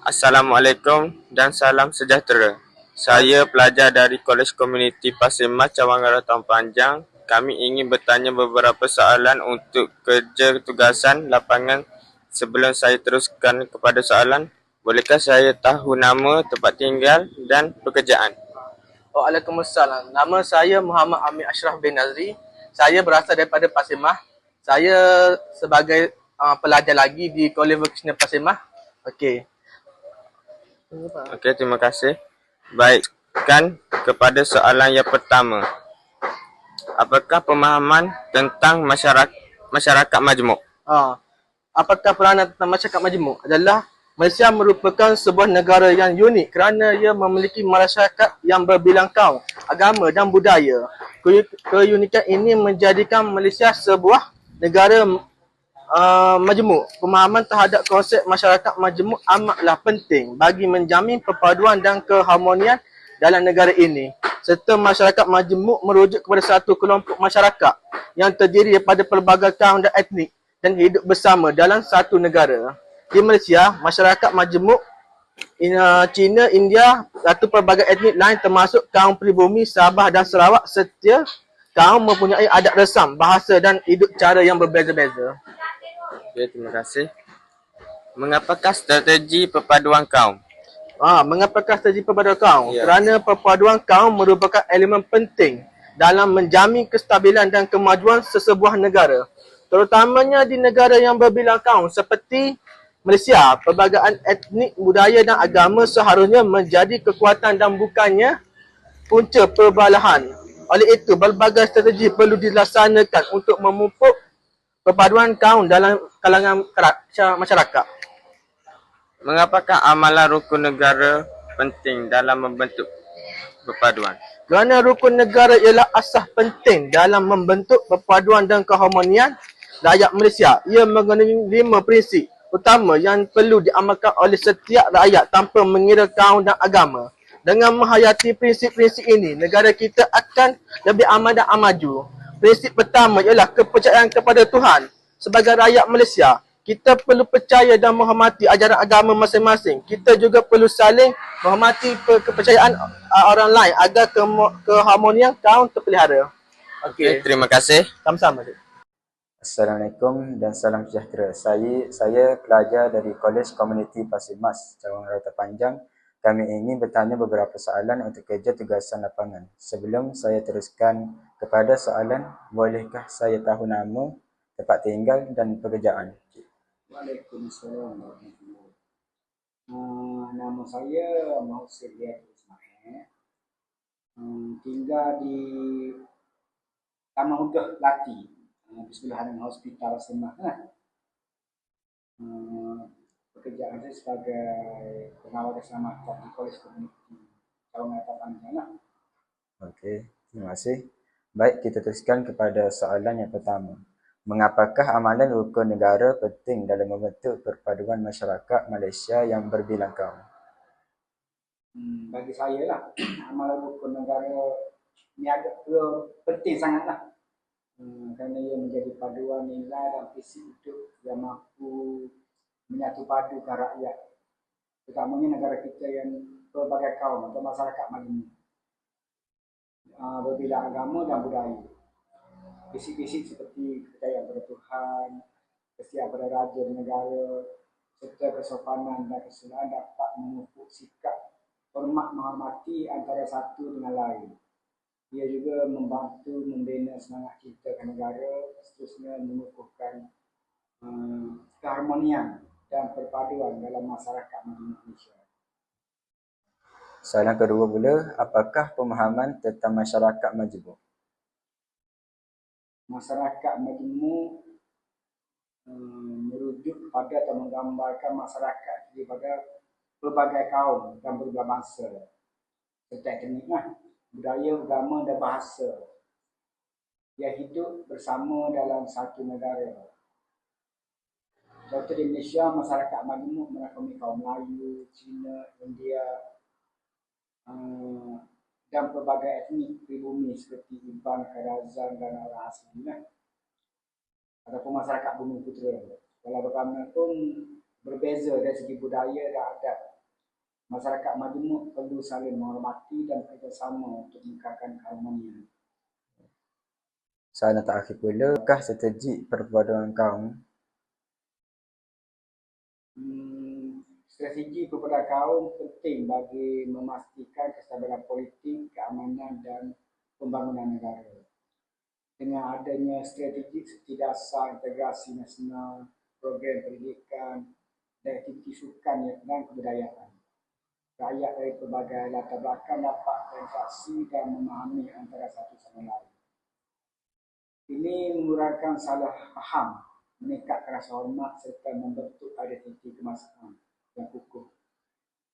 Assalamualaikum dan salam sejahtera. Saya pelajar dari Kolej Komuniti Pasir Mas Cawangan Rotong Panjang. Kami ingin bertanya beberapa soalan untuk kerja tugasan lapangan. Sebelum saya teruskan kepada soalan, bolehkah saya tahu nama, tempat tinggal dan pekerjaan? Waalaikumsalam. Nama saya Muhammad Amir Ashraf bin Nazri. Saya berasal daripada Pasir Mas. Saya sebagai uh, pelajar lagi di Kolej Vocational Pasir Mas. Okey. Okey, terima kasih. Baikkan kepada soalan yang pertama. Apakah pemahaman tentang masyarakat masyarakat majmuk? Uh, apakah peranan tentang masyarakat majmuk adalah Malaysia merupakan sebuah negara yang unik kerana ia memiliki masyarakat yang berbilang kaum, agama dan budaya. Ke- Keunikan ini menjadikan Malaysia sebuah negara uh, majmuk. Pemahaman terhadap konsep masyarakat majmuk amatlah penting bagi menjamin perpaduan dan keharmonian dalam negara ini. Serta masyarakat majmuk merujuk kepada satu kelompok masyarakat yang terdiri daripada pelbagai kaum dan etnik dan hidup bersama dalam satu negara. Di Malaysia, masyarakat majmuk in, uh, Cina, India, satu pelbagai etnik lain termasuk kaum pribumi Sabah dan Sarawak setiap kaum mempunyai adat resam, bahasa dan hidup cara yang berbeza-beza. Okey, terima kasih. Mengapakah strategi perpaduan kaum? Ah, mengapakah strategi perpaduan kaum? Ya. Kerana perpaduan kaum merupakan elemen penting dalam menjamin kestabilan dan kemajuan sesebuah negara. Terutamanya di negara yang berbilang kaum seperti Malaysia, pelbagai etnik, budaya dan agama seharusnya menjadi kekuatan dan bukannya punca perbalahan. Oleh itu, berbagai strategi perlu dilaksanakan untuk memupuk perpaduan kaum dalam kalangan masyarakat. Mengapakah amalan rukun negara penting dalam membentuk perpaduan? Kerana rukun negara ialah asas penting dalam membentuk perpaduan dan keharmonian rakyat Malaysia. Ia mengandungi lima prinsip utama yang perlu diamalkan oleh setiap rakyat tanpa mengira kaum dan agama. Dengan menghayati prinsip-prinsip ini, negara kita akan lebih aman dan maju. Prinsip pertama ialah kepercayaan kepada Tuhan. Sebagai rakyat Malaysia, kita perlu percaya dan menghormati ajaran agama masing-masing. Kita juga perlu saling menghormati pe- kepercayaan uh, orang lain agar kemo- keharmonian kaum terpelihara. Okey, Okey, terima kasih. sama-sama. Assalamualaikum dan salam sejahtera. Saya saya pelajar dari Kolej Komuniti Pasir Mas, Cawangan Rata Panjang. Kami ingin bertanya beberapa soalan untuk kerja tugasan lapangan. Sebelum saya teruskan kepada soalan, bolehkah saya tahu nama, tempat tinggal dan pekerjaan? Waalaikumsalam uh, Nama saya Mausir Ismail um, Tinggal di Taman Udah Lati sebelah dengan Hospital Semah Pekerjaan saya sebagai pengawal keselamatan di Kolej Komuniti Cawangan Panjang lah. Okey, terima kasih. Baik, kita teruskan kepada soalan yang pertama. Mengapakah amalan rukun negara penting dalam membentuk perpaduan masyarakat Malaysia yang berbilang kaum? Hmm, bagi saya lah amalan rukun negara ni agak ke- penting sangat lah hmm, kerana ia menjadi paduan nilai dan visi hidup yang mampu menyatu padukan rakyat. Terutamanya negara kita yang berbagai kaum atau masyarakat majmuk uh, berbeza agama dan budaya. Visi-visi seperti kepercayaan pada Tuhan kesetiaan pada raja dan negara serta kesopanan dan kesudahan dapat memupuk sikap hormat menghormati antara satu dengan lain. Ia juga membantu membina semangat kita ke negara, seterusnya mengukuhkan um, keharmonian dan perpaduan dalam masyarakat majmuk Malaysia. Soalan kedua pula, apakah pemahaman tentang masyarakat majmuk? Masyarakat majmuk um, merujuk pada atau menggambarkan masyarakat daripada pelbagai kaum dan berbagai bangsa serta etnik lah, budaya, agama dan bahasa yang hidup bersama dalam satu negara. Contoh di Malaysia, masyarakat majmuk merangkumi kaum Melayu, Cina, India uh, dan pelbagai etnik pribumi seperti Iban, Kadazan dan orang asli lah. Ataupun masyarakat bumi putera. Walau bagaimanapun berbeza dari segi budaya dan adat. Masyarakat majmuk perlu saling menghormati dan kerjasama untuk mengekalkan keharmonian. Soalan terakhir pula, apakah strategi perpaduan kaum Hmm, strategi kepada kaum penting bagi memastikan kestabilan politik, keamanan dan pembangunan negara. Dengan adanya strategi dasar integrasi nasional, program pendidikan, dan aktiviti sukan dan kebudayaan. Rakyat dari pelbagai latar belakang dapat berinteraksi dan memahami antara satu sama lain. Ini mengurangkan salah faham, meningkatkan rasa hormat serta membentuk identiti kebangsaan yang kukuh.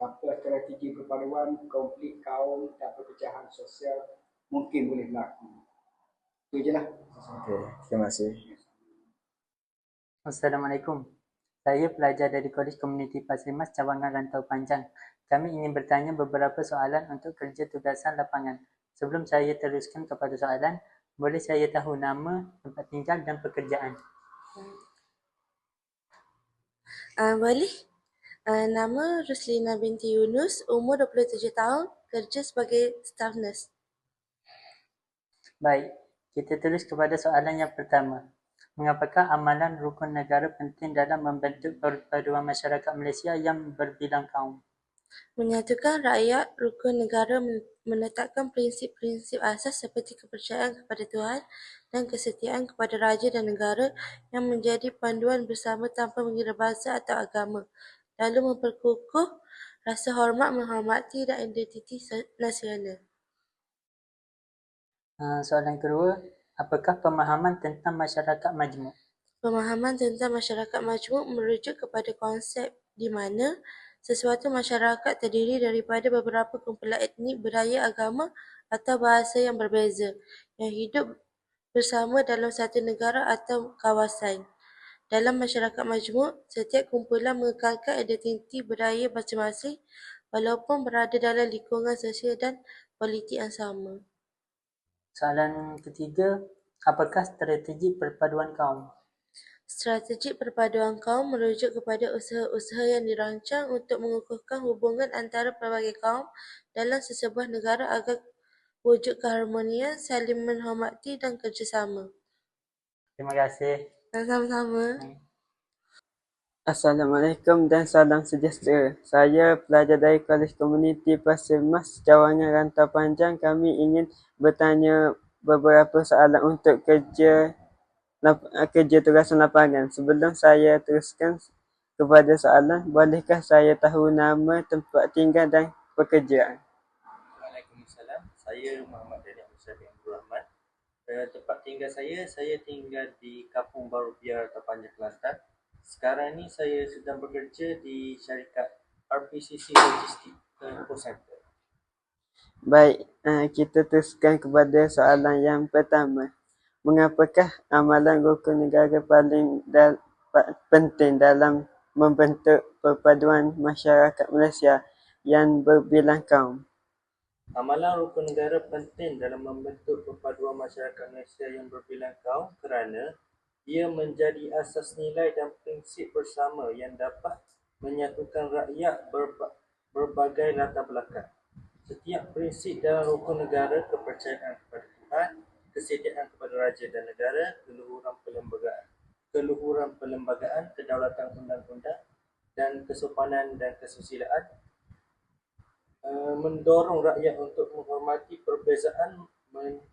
Tanpa strategi perpaduan, konflik kaum dan perpecahan sosial mungkin boleh berlaku. Itu je lah. Okey, terima kasih. Assalamualaikum. Saya pelajar dari Kolej Komuniti Pasir Mas Cawangan Rantau Panjang. Kami ingin bertanya beberapa soalan untuk kerja tugasan lapangan. Sebelum saya teruskan kepada soalan, boleh saya tahu nama, tempat tinggal dan pekerjaan? Uh, boleh. Uh, nama Ruslina binti Yunus, umur 27 tahun, kerja sebagai staff nurse. Baik, kita terus kepada soalan yang pertama. Mengapakah amalan rukun negara penting dalam membentuk perpaduan masyarakat Malaysia yang berbilang kaum? Menyatukan rakyat, rukun negara men- menetapkan prinsip-prinsip asas seperti kepercayaan kepada Tuhan dan kesetiaan kepada raja dan negara yang menjadi panduan bersama tanpa mengira bahasa atau agama. Lalu memperkukuh rasa hormat, menghormati dan identiti nasional. Uh, soalan kedua, apakah pemahaman tentang masyarakat majmuk? Pemahaman tentang masyarakat majmuk merujuk kepada konsep di mana sesuatu masyarakat terdiri daripada beberapa kumpulan etnik, budaya, agama atau bahasa yang berbeza yang hidup bersama dalam satu negara atau kawasan. Dalam masyarakat majmuk, setiap kumpulan mengekalkan identiti budaya masing-masing walaupun berada dalam lingkungan sosial dan politik yang sama. Soalan ketiga, apakah strategi perpaduan kaum? Strategi perpaduan kaum merujuk kepada usaha-usaha yang dirancang untuk mengukuhkan hubungan antara pelbagai kaum dalam sesebuah negara agar wujud keharmonian, saling menghormati dan kerjasama. Terima kasih. Sama-sama. Assalamualaikum dan salam sejahtera. Saya pelajar dari Kolej Komuniti Pasir Mas, Cawangan Rantau Panjang. Kami ingin bertanya beberapa soalan untuk kerja kerja tugasan lapangan. Sebelum saya teruskan kepada soalan, bolehkah saya tahu nama, tempat tinggal dan pekerjaan? Waalaikumsalam. Saya Muhammad Daniel Musa bin Abdul Rahman. Uh, tempat tinggal saya, saya tinggal di Kampung Baru Biar, Tapanjang, Kelantan. Sekarang ni saya sedang bekerja di syarikat RPCC Logistik Info Center. Baik, uh, kita teruskan kepada soalan yang pertama. Mengapakah amalan rukun negara paling dal- penting dalam membentuk perpaduan masyarakat Malaysia yang berbilang kaum? Amalan rukun negara penting dalam membentuk perpaduan masyarakat Malaysia yang berbilang kaum kerana ia menjadi asas nilai dan prinsip bersama yang dapat menyatukan rakyat berba- berbagai latar belakang. Setiap prinsip dalam rukun negara, kepercayaan kepada Tuhan, kesetiaan kepada raja dan negara, keluhuran perlembagaan, keluhuran perlembagaan, kedaulatan undang-undang dan kesopanan dan kesusilaan uh, mendorong rakyat untuk menghormati perbezaan, men-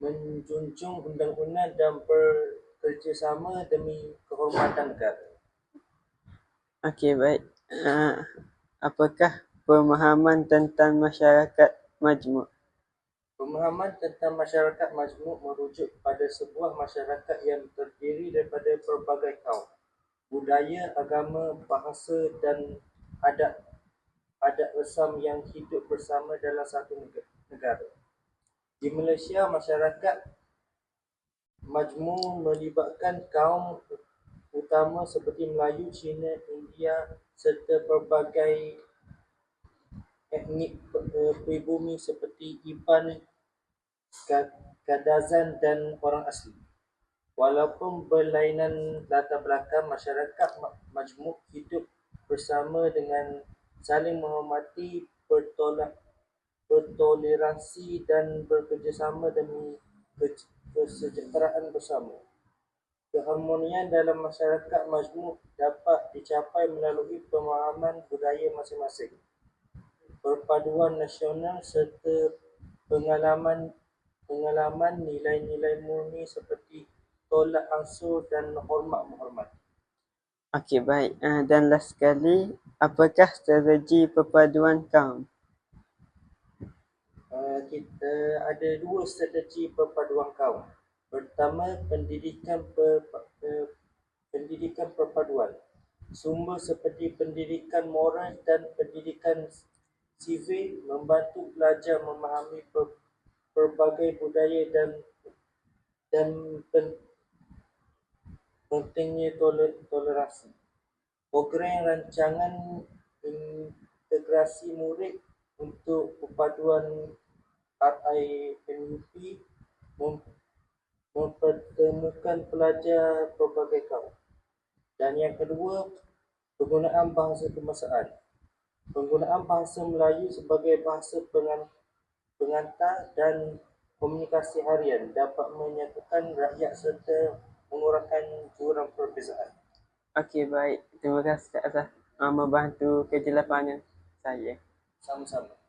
menjunjung undang-undang dan bekerjasama demi kehormatan negara. Okey, baik. Uh, apakah pemahaman tentang masyarakat majmuk? Pemahaman tentang masyarakat majmuk merujuk pada sebuah masyarakat yang terdiri daripada pelbagai kaum, budaya, agama, bahasa dan adat adat resam yang hidup bersama dalam satu neg- negara. Di Malaysia, masyarakat majmuk melibatkan kaum utama seperti Melayu, Cina, India serta pelbagai etnik pribumi seperti Iban, Gadazan dan orang asli. Walaupun berlainan latar belakang, masyarakat ma- majmuk hidup bersama dengan saling menghormati, bertolak, bertoleransi dan bekerjasama demi ke- kesejahteraan bersama. Keharmonian dalam masyarakat majmuk dapat dicapai melalui pemahaman budaya masing-masing, perpaduan nasional serta pengalaman pengalaman nilai-nilai murni seperti tolak ansur dan hormat menghormati. Okey, baik. Uh, dan last sekali, apakah strategi perpaduan kaum? Uh, kita ada dua strategi perpaduan kaum. Pertama, pendidikan per, per, pendidikan perpaduan. Sumber seperti pendidikan moral dan pendidikan sivil membantu pelajar memahami per, pelbagai budaya dan dan pen, pentingnya toler, toleransi. Program rancangan integrasi murid untuk perpaduan RIMUP mem- mempertemukan pelajar pelbagai kaum. Dan yang kedua, penggunaan bahasa kebangsaan. Penggunaan bahasa Melayu sebagai bahasa pengan- pengantar dan komunikasi harian dapat menyatukan rakyat serta mengurangkan jurang perbezaan. Okey, baik. Terima kasih atas membantu kerja lapangan saya. Sama-sama.